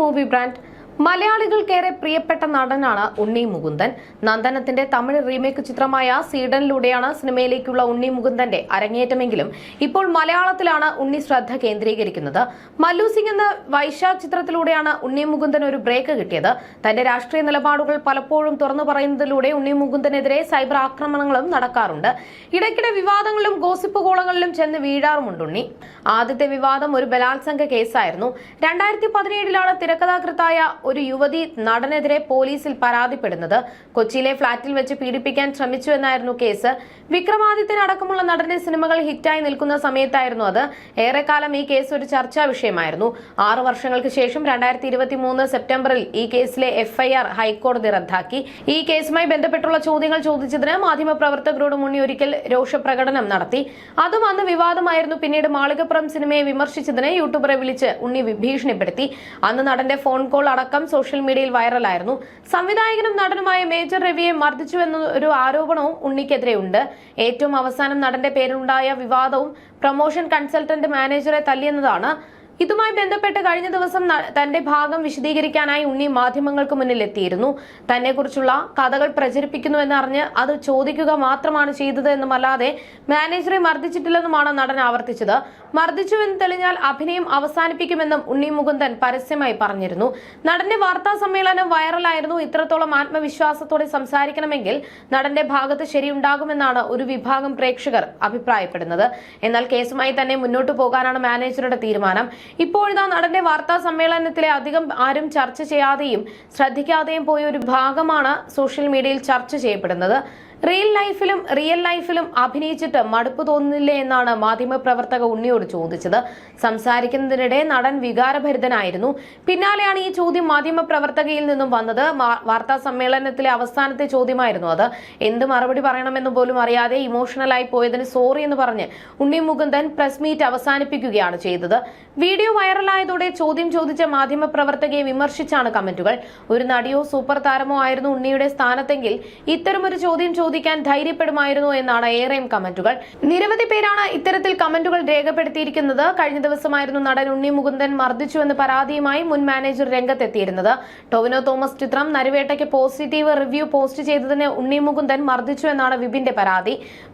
Movie brand മലയാളികൾക്കേറെ പ്രിയപ്പെട്ട നടനാണ് ഉണ്ണി മുകുന്ദൻ. നന്ദനത്തിന്റെ തമിഴ് റീമേക്ക് ചിത്രമായ സീഡനിലൂടെയാണ് സിനിമയിലേക്കുള്ള ഉണ്ണി മുകുന്ദന്റെ അരങ്ങേറ്റമെങ്കിലും ഇപ്പോൾ മലയാളത്തിലാണ് ഉണ്ണി ശ്രദ്ധ കേന്ദ്രീകരിക്കുന്നത്. മല്ലു സിംഗ് എന്ന വൈശാഖ് ചിത്രത്തിലൂടെയാണ് ഉണ്ണി മുകുന്ദൻ ഒരു ബ്രേക്ക് കിട്ടിയത്. തന്റെ രാഷ്ട്രീയ നിലപാടുകൾ പലപ്പോഴും തുറന്നു പറയുന്നതിലൂടെ ഉണ്ണി മുകുന്ദനെതിരെ സൈബർ ആക്രമണങ്ങളും നടക്കാറുണ്ട്. ഇടയ്ക്കിടെ വിവാദങ്ങളിലും ഗോസിപ്പ് കോളങ്ങളിലും ചെന്ന് വീഴാറുമുണ്ട് ഉണ്ണി. ആദ്യത്തെ വിവാദം ഒരു ബലാത്സംഗ കേസായിരുന്നു. രണ്ടായിരത്തി പതിനേഴിലാണ് തിരക്കഥാകൃത്തായ ഒരു യുവതി നടനെതിരെ പോലീസിൽ പരാതിപ്പെടുന്നത്. കൊച്ചിയിലെ ഫ്ളാറ്റിൽ വെച്ച് പീഡിപ്പിക്കാൻ ശ്രമിച്ചു എന്നായിരുന്നു കേസ്. വിക്രമാദിത്യൻ അടക്കമുള്ള നടന്റെ സിനിമകൾ ഹിറ്റായി നിൽക്കുന്ന സമയത്തായിരുന്നു അത്. ഏറെക്കാലം ഈ കേസ് ഒരു ചർച്ചാ വിഷയമായിരുന്നു. ആറു വർഷങ്ങൾക്ക് ശേഷം രണ്ടായിരത്തി ഇരുപത്തി മൂന്ന് സെപ്റ്റംബറിൽ ഈ കേസിലെ എഫ്ഐആർ ഹൈക്കോടതി റദ്ദാക്കി. ഈ കേസുമായി ബന്ധപ്പെട്ടുള്ള ചോദ്യങ്ങൾ ചോദിച്ചതിന് മാധ്യമപ്രവർത്തകരോട് മുന്നി ഒരിക്കൽ രോഷപ്രകടനം നടത്തി. അതും അന്ന് വിവാദമായിരുന്നു. പിന്നീട് മാളികപ്പുറം സിനിമയെ വിമർശിച്ചതിന് യൂട്യൂബറെ വിളിച്ച് ഉണ്ണി വിഭീഷണിപ്പെടുത്തി. അന്ന് നടന്റെ ഫോൺ കോൾ അടക്കം സോഷ്യൽ മീഡിയയിൽ വൈറലായിരുന്നു സംവിധായകനും നടനുമായ മേജർ രവിയെ മർദ്ദിച്ചു ഒരു ആരോപണവും ഉണ്ണിക്കെതിരെയുണ്ട്. ഏറ്റവും അവസാനം നടന്റെ പേരിലുണ്ടായ വിവാദവും പ്രൊമോഷൻ കൺസൾട്ടന്റ് മാനേജറെ തല്ലിയെന്നതാണ്. ഇതുമായി ബന്ധപ്പെട്ട് കഴിഞ്ഞ ദിവസം തന്റെ ഭാഗം വിശദീകരിക്കാനായി ഉണ്ണി മാധ്യമങ്ങൾക്ക് മുന്നിൽ എത്തിയിരുന്നു തന്നെ കുറിച്ചുള്ള കഥകൾ പ്രചരിപ്പിക്കുന്നുവെന്ന് അറിഞ്ഞ് അത് ചോദിക്കുക മാത്രമാണ് ചെയ്തത് എന്നുമല്ലാതെ മാനേജറെ മർദ്ദിച്ചിട്ടില്ലെന്നുമാണ് നടൻ ആവർത്തിച്ചത്. മർദ്ദിച്ചുവെന്ന് തെളിഞ്ഞാൽ അഭിനയം അവസാനിപ്പിക്കുമെന്നും ഉണ്ണി മുകുന്ദൻ പരസ്യമായി പറഞ്ഞിരുന്നു. നടന്റെ വാർത്താ സമ്മേളനം വൈറലായിരുന്നു. ഇത്രത്തോളം ആത്മവിശ്വാസത്തോടെ സംസാരിക്കണമെങ്കിൽ നടന്റെ ഭാഗത്ത് ശരിയുണ്ടാകുമെന്നാണ് ഒരു വിഭാഗം പ്രേക്ഷകർ അഭിപ്രായപ്പെടുന്നത്. എന്നാൽ കേസുമായി തന്നെ മുന്നോട്ടു പോകാനാണ് മാനേജറുടെ തീരുമാനം. ഇപ്പോഴിതാ നടന്റെ വാർത്താ സമ്മേളനത്തിലെ അധികം ആരും ചർച്ച ചെയ്യാതെയും ശ്രദ്ധിക്കാതെയും പോയ ഒരു ഭാഗമാണ് സോഷ്യൽ മീഡിയയിൽ ചർച്ച ചെയ്യപ്പെടുന്നത്. റിയൽ ലൈഫിലും റിയൽ ലൈഫിലും അഭിനയിച്ചിട്ട് മടുപ്പ് തോന്നുന്നില്ലേ എന്നാണ് മാധ്യമപ്രവർത്തക ഉണ്ണിയോട് ചോദിച്ചത്. സംസാരിക്കുന്നതിനിടെ നടൻ വികാരഭരിതനായിരുന്നു. പിന്നാലെയാണ് ഈ ചോദ്യം മാധ്യമപ്രവർത്തകയിൽ നിന്നും വന്നത്. വാർത്താ സമ്മേളനത്തിലെ അവസാനത്തെ ചോദ്യമായിരുന്നു അത്. എന്ത് മറുപടി പറയണമെന്ന് പോലും അറിയാതെ ഇമോഷണലായി പോയതിന് സോറി എന്ന് പറഞ്ഞ് ഉണ്ണി മുകുന്ദൻ പ്രസ് മീറ്റ് അവസാനിപ്പിക്കുകയാണ് ചെയ്തത്. വീഡിയോ വൈറലായതോടെ ചോദ്യം ചോദിച്ച മാധ്യമപ്രവർത്തകയെ വിമർശിച്ചാണ് കമന്റുകൾ. ഒരു നടിയോ സൂപ്പർ താരമോ ആയിരുന്നു ഉണ്ണിയുടെ സ്ഥാനത്തെങ്കിൽ ഇത്തരമൊരു ചോദ്യം ചോദിക്കാൻ ധൈര്യപ്പെടുമായിരുന്നു എന്നാണ് ഏറെയും കമന്റുകൾ. നിരവധി പേരാണ് ഇത്തരത്തിൽ കമന്റുകൾ രേഖപ്പെടുത്തിയിരിക്കുന്നത്. കഴിഞ്ഞ ദിവസമായിരുന്നു നടൻ ഉണ്ണി മുകുന്ദൻ മർദ്ദിച്ചുവെന്ന് പരാതിയുമായി മുൻ മാനേജർ രംഗത്തെത്തിയിരുന്നത്. ടൊവിനോ തോമസ് ചിത്രം നരുവേട്ടയ്ക്ക് പോസിറ്റീവ് റിവ്യൂ പോസ്റ്റ് ചെയ്തതിന് ഉണ്ണി മുകുന്ദൻ മർദ്ദിച്ചു എന്നാണ് വിപിന്റെ പരാതി.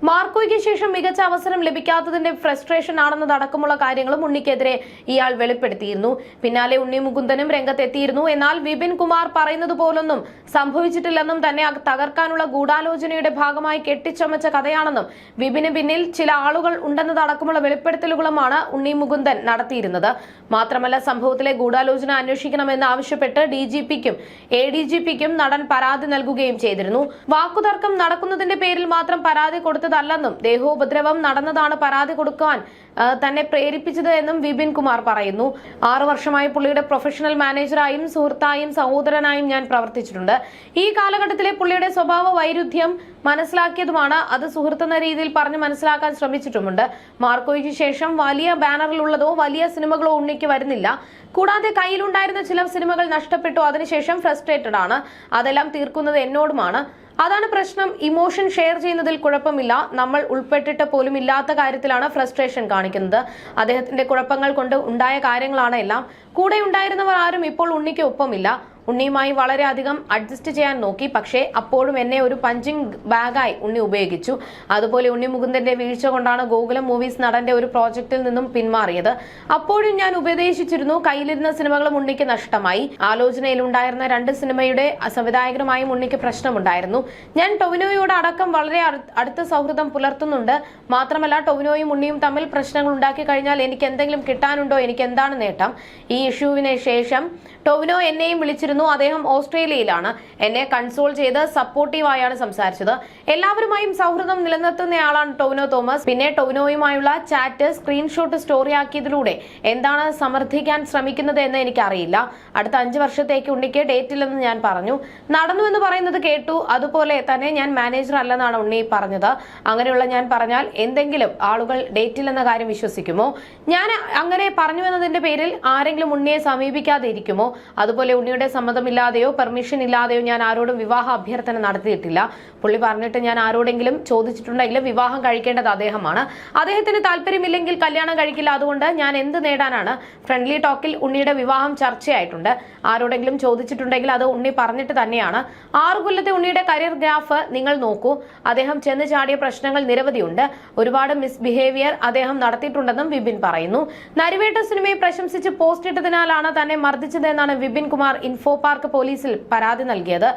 മാർക്കോയ്ക്ക് ശേഷം മികച്ച അവസരം ലഭിക്കാത്തതിന്റെ ഫ്രസ്ട്രേഷൻ ആണെന്നതടക്കമുള്ള കാര്യങ്ങളും ഉണ്ണിക്കെതിരെ ഇയാൾ വെളിപ്പെടുത്തിയിരുന്നു. പിന്നാലെ ഉണ്ണി മുകുന്ദനും രംഗത്തെത്തിയിരുന്നു. എന്നാൽ വിപിൻ കുമാർ പറയുന്നത് പോലൊന്നും സംഭവിച്ചിട്ടില്ലെന്നും തന്നെ തകർക്കാനുള്ള ഗൂഢാലോചനയുടെ ഭാഗമായി കെട്ടിച്ചമച്ച കഥയാണെന്നും വിപിന് പിന്നിൽ ചില ആളുകൾ ഉണ്ടെന്നതടക്കമുള്ള വെളിപ്പെടുത്തലുകളുമാണ് ഉണ്ണി മുകുന്ദൻ നടത്തിയിരുന്നത്. മാത്രമല്ല സംഭവത്തിലെ ഗൂഢാലോചന അന്വേഷിക്കണമെന്ന് ആവശ്യപ്പെട്ട് ഡി ജി പിക്കും എ ഡി ജി പിക്കും നടൻ പരാതി നൽകുകയും ചെയ്തിരുന്നു. വാക്കുതർക്കം നടക്കുന്നതിന്റെ പേരിൽ മാത്രം പരാതി കൊടുത്തതല്ലെന്നും ദേഹോപദ്രവം നടന്നതാണ് പരാതി കൊടുക്കാൻ തന്നെ പ്രേരിപ്പിച്ചത് എന്നും വിപിൻ കുമാർ പറയുന്നു. ആറു വർഷമായി പുള്ളിയുടെ പ്രൊഫഷണൽ മാനേജറായും സുഹൃത്തായും സഹോദരനായും ഞാൻ പ്രവർത്തിച്ചിട്ടുണ്ട്. ഈ കാലഘട്ടത്തിലെ പുള്ളിയുടെ സ്വഭാവ വൈരുദ്ധ്യം മനസ്സിലാക്കിയതുമാണ്. അത് സുഹൃത്തെന്ന രീതിയിൽ പറഞ്ഞ് മനസ്സിലാക്കാൻ ശ്രമിച്ചിട്ടുമുണ്ട്. മാർക്കോയ്ക്ക് ശേഷം വലിയ ബാനറിലുള്ളതോ വലിയ സിനിമകളോ ഉണ്ണിക്ക് വരുന്നില്ല. കൂടാതെ കയ്യിലുണ്ടായിരുന്ന ചില സിനിമകൾ നഷ്ടപ്പെട്ടു. അതിനുശേഷം ഫ്രസ്ട്രേറ്റഡ് ആണ്. അതെല്ലാം തീർക്കുന്നത് എന്നോടുമാണ്. അതാണ് പ്രശ്നം. ഇമോഷൻ ഷെയർ ചെയ്യുന്നതിൽ കുഴപ്പമില്ല. നമ്മൾ ഉൾപ്പെട്ടിട്ട് പോലും ഇല്ലാത്ത കാര്യത്തിലാണ് ഫ്രസ്ട്രേഷൻ കാണിക്കുന്നത്. അദ്ദേഹത്തിന്റെ കുഴപ്പങ്ങൾ കൊണ്ട് ഉണ്ടായ കാര്യങ്ങളാണ് എല്ലാം. കൂടെ ഉണ്ടായിരുന്നവർ ആരും ഇപ്പോൾ ഉണ്ണിക്ക് ഒപ്പമില്ല. ഉണ്ണിയുമായി വളരെയധികം അഡ്ജസ്റ്റ് ചെയ്യാൻ നോക്കി. പക്ഷേ അപ്പോഴും എന്നെ ഒരു പഞ്ചിങ് ബാഗായി ഉണ്ണി ഉപയോഗിച്ചു. അതുപോലെ ഉണ്ണി മുകുന്ദന്റെ വീഴ്ച കൊണ്ടാണ് ഗോകുലം മൂവീസ് നടന്റെ ഒരു പ്രോജക്റ്റിൽ നിന്നും പിന്മാറിയത്. അപ്പോഴും ഞാൻ ഉപദേശിച്ചിരുന്നു കയ്യിലിരുന്ന സിനിമകളും ഉണ്ണിക്ക് നഷ്ടമായി. ആലോചനയിലുണ്ടായിരുന്ന രണ്ട് സിനിമയുടെ സംവിധായകരുമായും ഉണ്ണിക്ക് പ്രശ്നമുണ്ടായിരുന്നു. ഞാൻ ടൊവിനോയോട് അടക്കം വളരെ അടുത്ത സൗഹൃദം പുലർത്തുന്നുണ്ട്. മാത്രമല്ല ടൊവിനോയും ഉണ്ണിയും തമ്മിൽ പ്രശ്നങ്ങൾ ഉണ്ടാക്കി കഴിഞ്ഞാൽ എനിക്ക് എന്തെങ്കിലും കിട്ടാനുണ്ടോ? എനിക്ക് എന്താണ് നേട്ടം? ഈ ഇഷ്യൂവിന് ശേഷം ടൊവിനോ എന്നെയും വിളിച്ചിരുന്നു. അദ്ദേഹം ഓസ്ട്രേലിയയിലാണ്. എന്നെ കൺസോൾ ചെയ്ത് സപ്പോർട്ടീവായാണ് സംസാരിച്ചത്. എല്ലാവരുമായും സൗഹൃദം നിലനിർത്തുന്നയാളാണ് ടൊവിനോ തോമസ്. പിന്നെ ടൊവിനോയുമായുള്ള ചാറ്റ് സ്ക്രീൻഷോട്ട് സ്റ്റോറി ആക്കിയതിലൂടെ എന്താണ് സമർത്ഥിക്കാൻ ശ്രമിക്കുന്നത് എന്ന് എനിക്കറിയില്ല. അടുത്ത അഞ്ച് വർഷത്തേക്ക് ഉണ്ണിക്ക് ഡേറ്റ് ഇല്ലെന്ന് ഞാൻ പറഞ്ഞു. നടന്നു എന്ന് പറയുന്നത് കേട്ടു. അതുപോലെ തന്നെ ഞാൻ മാനേജർ അല്ലെന്നാണ് ഉണ്ണി പറഞ്ഞത്. അങ്ങനെയുള്ള ഞാൻ പറഞ്ഞാൽ എന്തെങ്കിലും ആളുകൾ ഡേറ്റില്ലെന്ന കാര്യം വിശ്വസിക്കുമോ? ഞാൻ അങ്ങനെ പറഞ്ഞു എന്നതിന്റെ പേരിൽ ആരെങ്കിലും ഉണ്ണിയെ സമീപിക്കാതെ ഇരിക്കുമോ അതുപോലെ ഉണ്ണിയുടെ സമ്മതമില്ലാതെയോ പെർമിഷൻ ഇല്ലാതെയോ ഞാൻ ആരോടും വിവാഹ അഭ്യർത്ഥന നടത്തിയിട്ടില്ല. പുള്ളി പറഞ്ഞിട്ട് ഞാൻ ആരോടെങ്കിലും ചോദിച്ചിട്ടുണ്ടെങ്കിൽ വിവാഹം കഴിക്കേണ്ടത് അദ്ദേഹമാണ്. അദ്ദേഹത്തിന് താല്പര്യമില്ലെങ്കിൽ കല്യാണം കഴിക്കില്ല. അതുകൊണ്ട് ഞാൻ എന്ത് നേടാനാണ്? ഫ്രണ്ട്ലി ടോക്കിൽ ഉണ്ണിയുടെ വിവാഹം ചർച്ചയായിട്ടുണ്ട്. ആരോടെങ്കിലും ചോദിച്ചിട്ടുണ്ടെങ്കിൽ അത് ഉണ്ണി പറഞ്ഞിട്ട് തന്നെയാണ്. ആറു കൊല്ലത്തെ ഉണ്ണിയുടെ കരിയർ ഗ്രാഫ് നിങ്ങൾ നോക്കൂ. അദ്ദേഹം ചെന്ന് ചാടിയ പ്രശ്നങ്ങൾ നിരവധിയുണ്ട്. ഒരുപാട് മിസ്ബിഹേവിയർ അദ്ദേഹം നടത്തിയിട്ടുണ്ടെന്നും വിപിൻ പറയുന്നു. നരിവേട്ട സിനിമയെ പ്രശംസിച്ച് പോസ്റ്റ് ഇട്ടതിനാലാണ് തന്നെ മർദ്ദിച്ചതെന്നാണ് വിപിൻ കുമാർ ഇൻഫോ പാർക്ക് പോലീസിൽ പരാതി നൽകിയത്.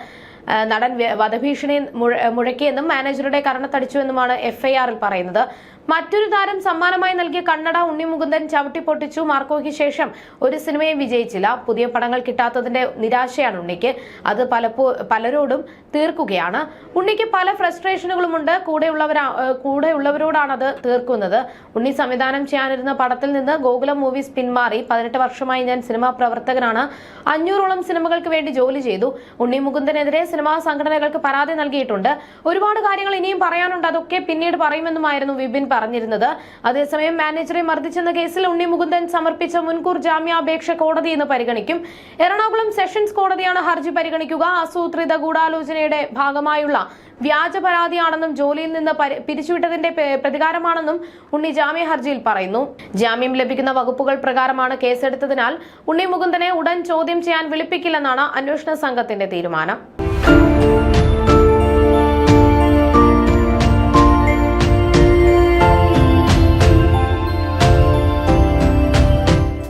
നടൻ വധഭീഷണി മുഴ- മുഴക്കിയെന്നും മാനേജറുടെ കരണത്തടിച്ചുവെന്നുമാണ് എഫ്ഐആറിൽ പറയുന്നത്. മറ്റൊരു താരം സമ്മാനമായി നൽകിയ കണ്ണട ഉണ്ണിമുകുന്ദൻ ചവിട്ടി പൊട്ടിച്ചു മാർക്കോയ്ക്ക് ശേഷം ഒരു സിനിമയും വിജയിച്ചില്ല. പുതിയ പടങ്ങൾ കിട്ടാത്തതിന്റെ നിരാശയാണ് ഉണ്ണിക്ക്. അത് പലപ്പോ പലരോടും തീർക്കുകയാണ്. ഉണ്ണിക്ക് പല ഫ്രസ്ട്രേഷനുകളുമുണ്ട്. കൂടെയുള്ളവരാ കൂടെയുള്ളവരോടാണ് അത് തീർക്കുന്നത്. ഉണ്ണി സംവിധാനം ചെയ്യാനിരുന്ന പടത്തിൽ നിന്ന് ഗോകുലം മൂവീസ് പിന്മാറി. പതിനെട്ട് വർഷമായി ഞാൻ സിനിമാ പ്രവർത്തകനാണ്. അഞ്ഞൂറോളം സിനിമകൾക്ക് വേണ്ടി ജോലി ചെയ്തു. ഉണ്ണി മുകുന്ദനെതിരെ സിനിമാ സംഘടനകൾക്ക് പരാതി നൽകിയിട്ടുണ്ട്. ഒരുപാട് കാര്യങ്ങൾ ഇനിയും പറയാനുണ്ട്. അതൊക്കെ പിന്നീട് പറയുമെന്നുമായിരുന്നു വിപിൻ പറഞ്ഞിരുന്നത്. അതേസമയം മാനേജറെ മർദ്ദിച്ചെന്ന കേസിൽ ഉണ്ണി മുകുന്ദൻ സമർപ്പിച്ച മുൻകൂർ ജാമ്യാപേക്ഷ കോടതി ഇന്ന് പരിഗണിക്കും. എറണാകുളം സെഷൻസ് കോടതിയാണ് ഹർജി പരിഗണിക്കുക. ആസൂത്രിത ഗൂഢാലോചനയുടെ ഭാഗമായുള്ള വ്യാജ പരാതിയാണെന്നും ജോലിയിൽ നിന്ന് പരി- പിരിച്ചുവിട്ടതിന്റെ പ്രതികാരമാണെന്നും ഉണ്ണി ജാമ്യ ഹർജിയിൽ പറയുന്നു. ജാമ്യം ലഭിക്കുന്ന വകുപ്പുകൾ പ്രകാരമാണ് കേസെടുത്തതിനാൽ ഉണ്ണി മുകുന്ദനെ ഉടൻ ചോദ്യം ചെയ്യാൻ വിളിപ്പിക്കില്ലെന്നാണ് അന്വേഷണ സംഘത്തിന്റെ തീരുമാനം. Thank you.